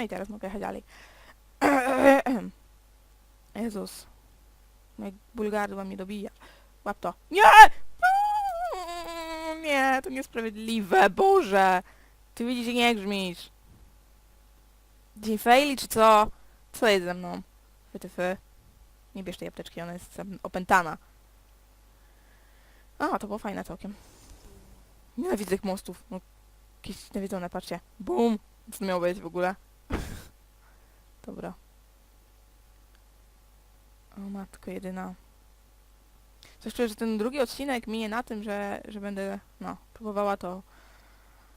No i teraz mogę jechać dalej. Jezus. Jak ból mnie dobija. Łap to. Nie! Nie, to niesprawiedliwe, Boże! Ty widzisz, że nie grzmisz. Dzień faili, czy co? Co jest ze mną? Wytyfy. Nie bierz tej apteczki, ona jest opętana. A, to było fajne całkiem. Nienawidzę tych mostów. No, jakieś nawiedzone, patrzcie. Bum! Co to miało być w ogóle? Dobra. O matko jedyna. Coś czuję, że ten drugi odcinek minie na tym, że, że będę, no, próbowała to,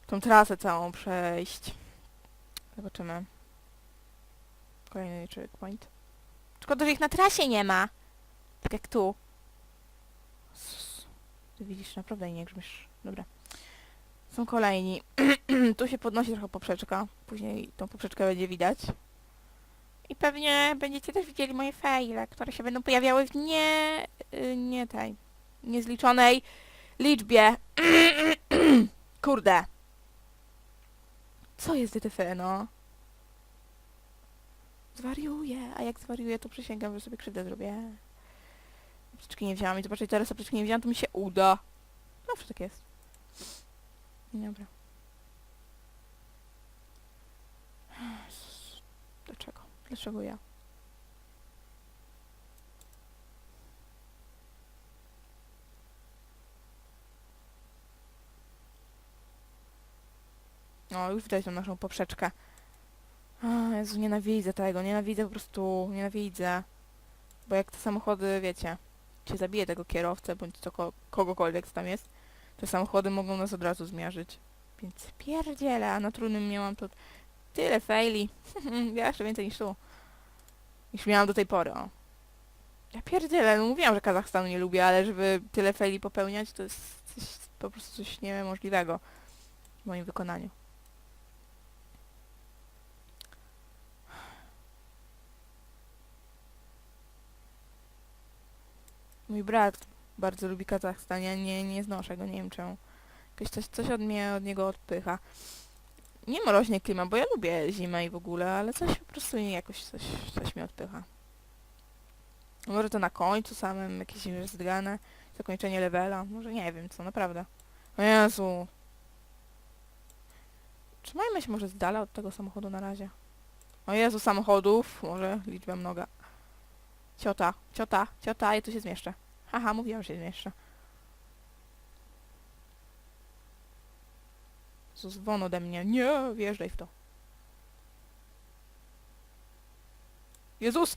tą trasę całą przejść. Zobaczymy. Kolejny checkpoint. Szkoda, że ich na trasie nie ma. Tak jak tu. Ty widzisz, naprawdę nie grzmisz. Dobra. Są kolejni. tu się podnosi trochę poprzeczka. Później tą poprzeczkę będzie widać. I pewnie będziecie też widzieli moje fejle, które się będą pojawiały w nie... y, nie tej... niezliczonej liczbie. Kurde. Co jest DTF, no? Zwariuję, a jak zwariuję, to przysięgam, że sobie krzywdę zrobię. Apteczki nie wzięłam i zobaczcie, teraz apteczki nie wzięłam, to mi się uda. Zawsze tak jest. Dobra. Dlaczego? Dlaczego ja? O, już widać tą naszą poprzeczkę. O, Jezu, nienawidzę tego, nienawidzę po prostu, nienawidzę. Bo jak te samochody, wiecie, się zabije tego kierowcę, bądź to ko kogokolwiek co tam jest, te samochody mogą nas od razu zmiażdżyć. Więc pierdziele, a na trudnym miałam to tyle faili. jeszcze więcej niż tu. Niż miałam do tej pory, o. Ja pierdzielę, no mówiłam, że Kazachstanu nie lubię, ale żeby tyle faili popełniać, to jest coś, po prostu coś niemożliwego w moim wykonaniu. Mój brat bardzo lubi Kazachstan, ja nie, nie znoszę go, nie wiem czemu. Jakoś coś, coś od mnie, od niego odpycha. Nie mroźnie klima, bo ja lubię zimę i w ogóle, ale coś po prostu nie, jakoś coś, coś mnie odpycha. Może to na końcu samym, jakieś zdgane, zakończenie levela, może nie wiem co, naprawdę. O Jezu. Trzymajmy się może z dala od tego samochodu na razie. O Jezu, samochodów, może liczba mnoga. Ciota, ciota, ciota, ja tu się zmieszczę. Haha, mówiłam, że się zmieszczę. Jezus, won ode mnie. Nie, wjeżdżaj w to. Jezus!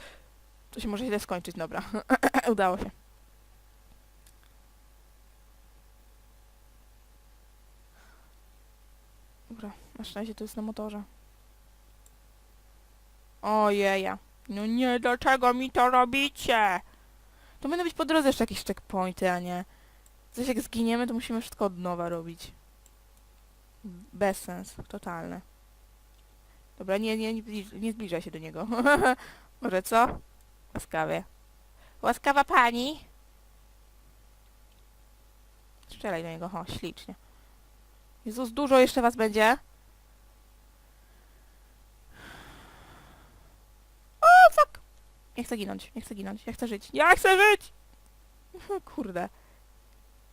To się może źle skończyć, dobra. Udało się. Dobra, na szczęście to jest na motorze. Ojeja. No nie, dlaczego mi to robicie? To będą być po drodze jeszcze jakieś checkpointy, a nie... Coś jak zginiemy, to musimy wszystko od nowa robić. Bez sens, totalny. Dobra, nie, nie, nie, zbliż- nie zbliżaj się do niego. Może co? Łaskawie. Łaskawa pani? Strzelaj do niego, o, ślicznie. Jezus, dużo jeszcze was będzie. O, fuck! Nie chcę ginąć, nie chcę ginąć, ja chcę żyć. Ja chcę żyć! Kurde.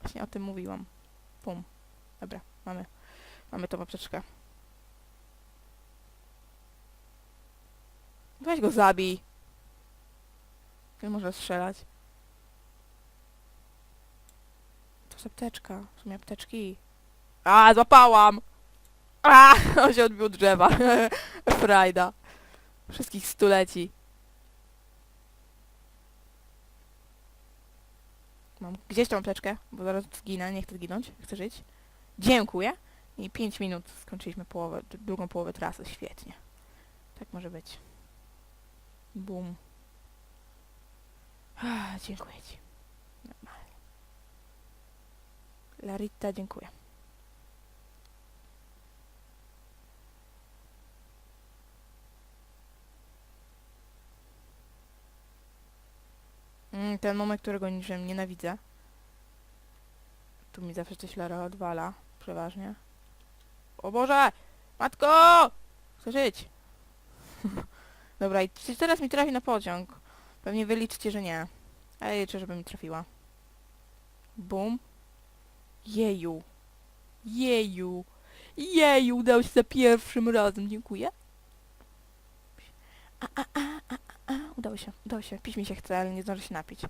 Właśnie o tym mówiłam. Pum. Dobra, mamy. Mamy tą poprzeczkę. Weź go zabij. Nie może strzelać. To jest apteczka. W sumie apteczki. A, złapałam! A, on się odbił od drzewa. Frajda. Wszystkich stuleci. Mam gdzieś tą apteczkę, bo zaraz zginę, nie chcę zginąć, chcę żyć. Dziękuję. I 5 minut skończyliśmy połowę, drugą połowę trasy. Świetnie. Tak może być. Bum. Dziękuję Ci. Normalnie. Larita, dziękuję. Ten moment, którego niczym nienawidzę. Tu mi zawsze coś Lara odwala. Przeważnie. O Boże! Matko! Chcę żyć. Dobra, i czy teraz mi trafi na pociąg? Pewnie wyliczycie, że nie. Ale liczę, żeby mi trafiła. Bum. Jeju. Jeju. Jeju, udało się za pierwszym razem, dziękuję. A, a, a, a, a, a. Udało się, udało się. Pić mi się chce, ale nie zdążę się napić.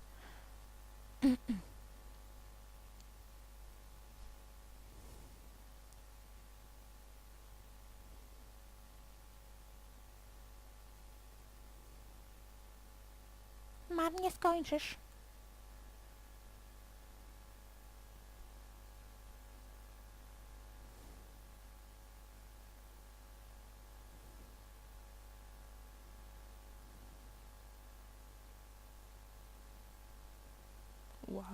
Marnie skończysz. Wow.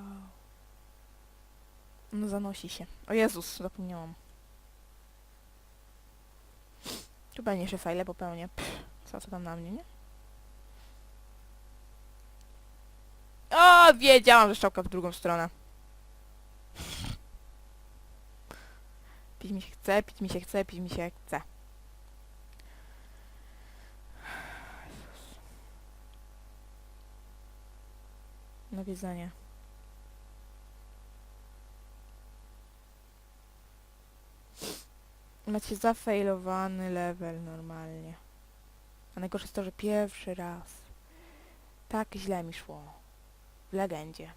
No zanosi się. O Jezus, zapomniałam. Chyba nie fajle popełnię. Pff, co co tam na mnie, nie? O, wiedziałam, że szczałka w drugą stronę. Pić mi się chce, pić mi się chce, pić mi się chce. Nawiedzenie. Macie zafejlowany level normalnie. A najgorsze jest to, że pierwszy raz tak źle mi szło. W legendzie.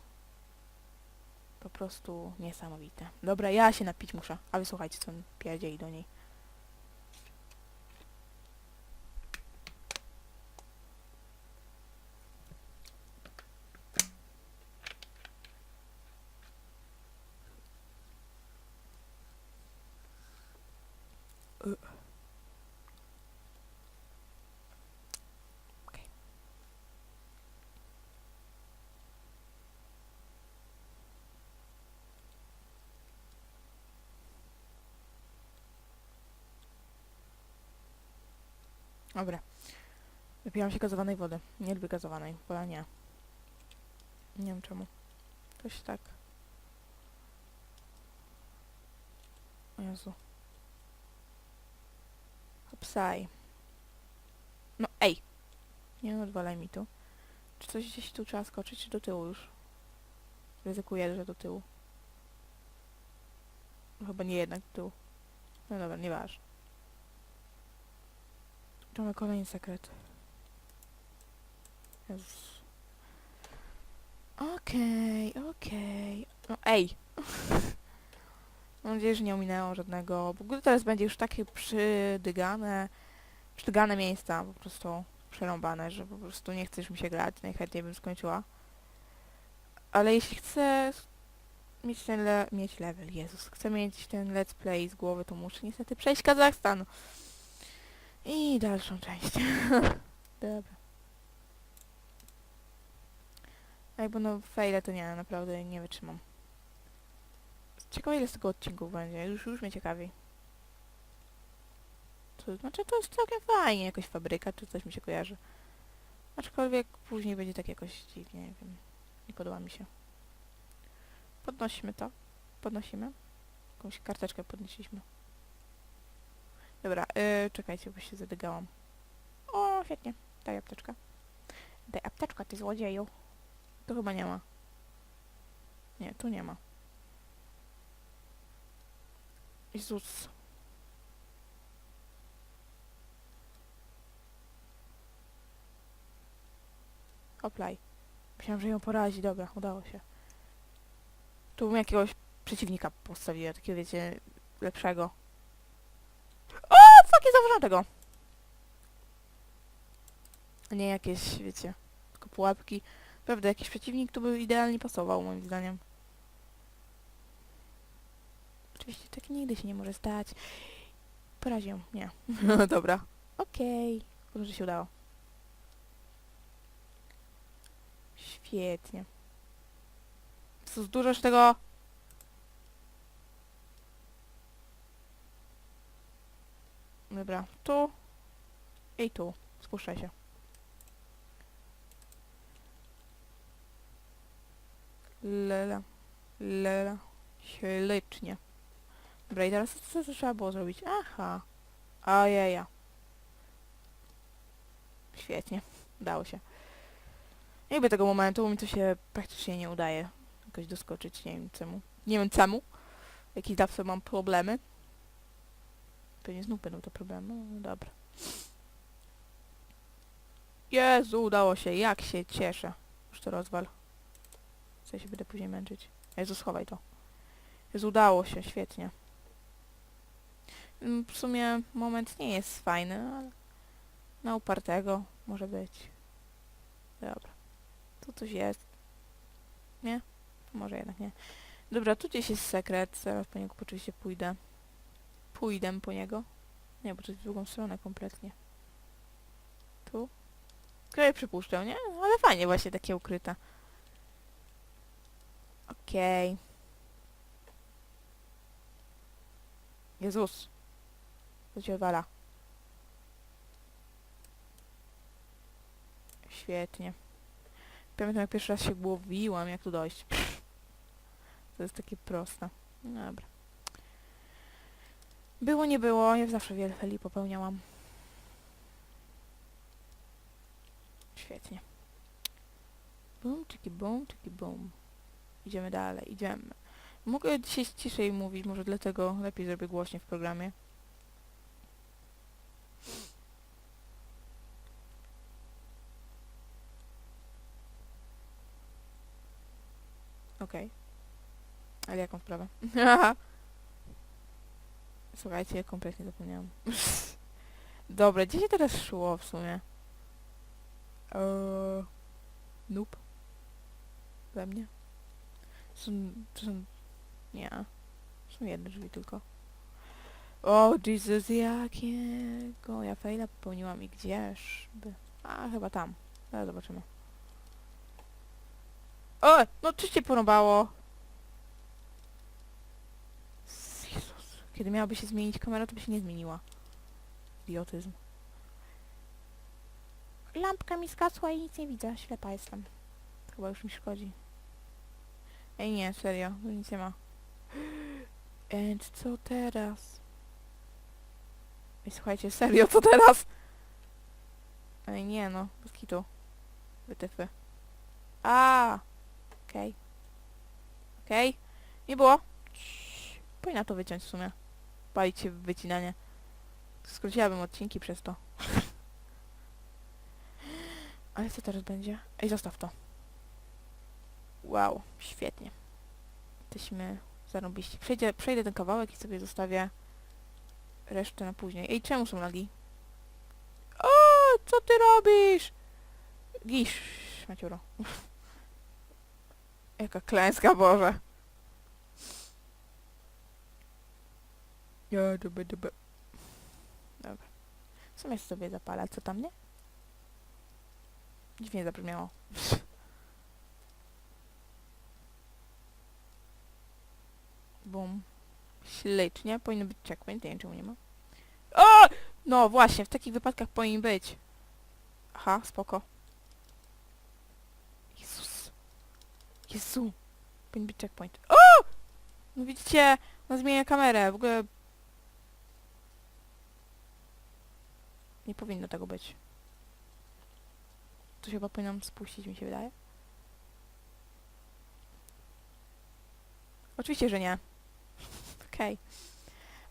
Po prostu niesamowite. Dobra, ja się napić muszę. A wy słuchajcie, co on pierdzieli do niej. Dobra. Wypiłam się gazowanej wody. Nie lubię gazowanej, bo ja nie. Nie wiem czemu. Coś tak. O Jezu. Psaj. No ej! Nie odwalaj mi tu. Czy coś gdzieś tu trzeba skoczyć, czy do tyłu już? Ryzykuję, że do tyłu. Chyba nie jednak do tyłu. No dobra, nieważne. Mamy kolejny sekret. Jezus. Okej, okej. No ej! Mam nadzieję, że nie ominęło żadnego. W ogóle teraz będzie już takie przydygane, przydygane miejsca, po prostu przerąbane, że po prostu nie chcesz mi się grać, najchętniej bym skończyła. Ale jeśli chcę mieć ten le mieć level, Jezus, chcę mieć ten let's play z głowy, to muszę niestety przejść Kazachstan. I dalszą część. Dobra. Jak będą fejle, to nie, naprawdę nie wytrzymam. Ciekawe ile z tego odcinków będzie, już, już mnie ciekawi. To znaczy to jest całkiem fajnie, jakoś fabryka czy coś mi się kojarzy. Aczkolwiek później będzie tak jakoś dziwnie, nie wiem. Nie podoba mi się. Podnosimy to. Podnosimy. Jakąś karteczkę podnieśliśmy. Dobra, yy, czekajcie, bo się zadygałam. O, świetnie. Daj apteczkę. Daj apteczkę, ty złodzieju. Tu chyba nie ma. Nie, tu nie ma. Jezus. Oplaj. Myślałam, że ją porazi. Dobra, udało się. Tu bym jakiegoś przeciwnika postawiła, takiego wiecie, lepszego. Nie zauważyłam tego. Nie jakieś, wiecie, tylko pułapki. Prawda, jakiś przeciwnik tu by idealnie pasował, moim zdaniem. Oczywiście tak nigdy się nie może stać. Porazię. Nie. Dobra. Okej. Okay. się udało. Świetnie. Co dużo już tego... Dobra. Tu. I tu. Spuszczaj się. Lela. Lela. Ślicznie. Dobra, i teraz co, co trzeba było zrobić? Aha. Ojeja. Świetnie. Udało się. Nie tego momentu, bo mi to się praktycznie nie udaje jakoś doskoczyć, nie wiem czemu. Nie wiem czemu. Jakieś zawsze mam problemy. Pewnie znów będą te problemy, no dobra. Jezu, udało się, jak się cieszę. Już to rozwal. Co się będę później męczyć. Jezu, schowaj to. Jezu, udało się, świetnie. Mm, W sumie moment nie jest fajny, ale na upartego może być. Dobra. Tu coś jest. Nie? Może jednak nie. Dobra, tu gdzieś jest sekret. Zaraz po niego oczywiście pójdę. Pójdę po niego. Nie, bo to jest w drugą stronę kompletnie. Tu? Kraje przypuszczę, nie? Ale fajnie właśnie takie ukryte. Okej. Jezus. To cię wala. Świetnie. Pamiętam jak pierwszy raz się głowiłam, jak tu dojść. To jest takie proste. No Dobra. Było, nie było. Ja zawsze wiele feli popełniałam. Świetnie. Bum, czyki bum, czyki bum. Idziemy dalej, idziemy. Mogę dzisiaj ciszej mówić, może dlatego lepiej zrobię głośniej w programie. Okej. Ale jaką sprawę? Słuchajcie, ja kompletnie zapomniałam. Dobra, gdzie się teraz szło w sumie? Eee, nope. We mnie? Są, to są... Nie. Są jedne drzwi tylko. O, Jesus, jakiego ja fejla popełniłam i gdzież by... A, chyba tam. Zaraz zobaczymy. O, no czy cię porąbało? Jezus. Kiedy miałaby się zmienić kamera, to by się nie zmieniła. Idiotyzm. Lampka mi skasła i nic nie widzę. Ślepa jestem. Chyba już mi szkodzi. Ej nie, serio. Tu nic nie ma. And co teraz? Ej, słuchajcie, serio, co teraz? Ej, nie no, bez kitu. Wytyfy. A, Okej. Okej. Nie było. Powinna to wyciąć w sumie. Palić się w wycinanie. Skróciłabym odcinki przez to. Ale co teraz będzie? Ej, zostaw to. Wow, świetnie. Jesteśmy zarobiści. Przejdę, przejdę ten kawałek i sobie zostawię resztę na później. Ej, czemu są lagi? O, co ty robisz? Gisz, Maciuro. Jaka klęska, Boże. Ja, duby, duby. Dobra. W sumie sobie zapala, co tam, nie? Dziwnie zabrzmiało. Bum. Ślicznie. Powinien być checkpoint, nie wiem czemu nie ma. O! No właśnie, w takich wypadkach powinien być. Aha, spoko. Jezus. Jezu. Powinien być checkpoint. O! No widzicie, no zmienia kamerę. W ogóle... Nie powinno tego być. To się chyba powinnam spuścić, mi się wydaje. Oczywiście, że nie. Okej.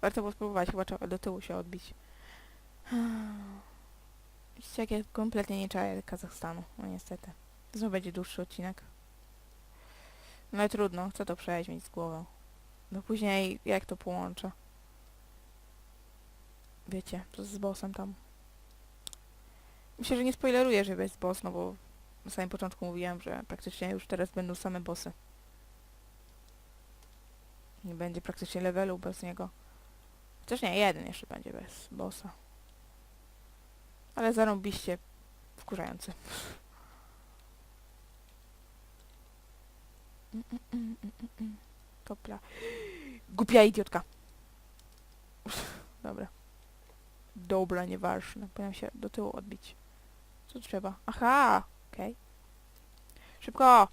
Warto było spróbować, chyba trzeba do tyłu się odbić. Widzicie, jak ja kompletnie nie czaję Kazachstanu. No niestety. Znów będzie dłuższy odcinek. No ale trudno, chcę to przejść mieć z głową. No później jak to połączę? Wiecie, z bossem tam. Myślę, że nie spoileruję, że jest boss, no bo na samym początku mówiłem, że praktycznie już teraz będą same bossy. Nie będzie praktycznie levelu bez niego. Chociaż nie, jeden jeszcze będzie bez bossa. Ale zarąbiście wkurzający. Kopla. Głupia idiotka. Dobra. Dobra, nieważne. Powinienem się do tyłu odbić. Co trzeba? Aha! Okej. Szybko!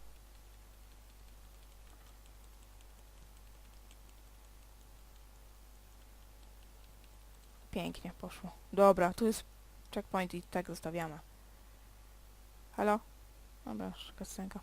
Pięknie poszło. Dobra, tu jest checkpoint i tak zostawiamy. Halo? Dobra, kasenka.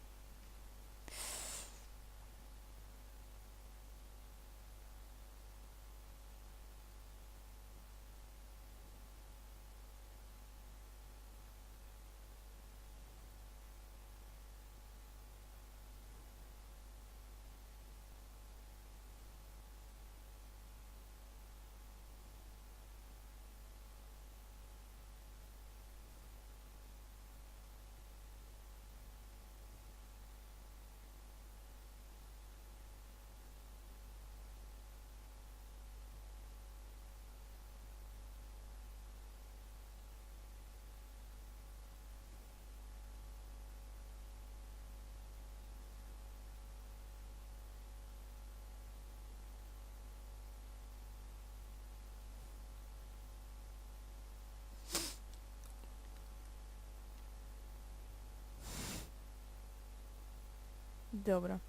Dobra.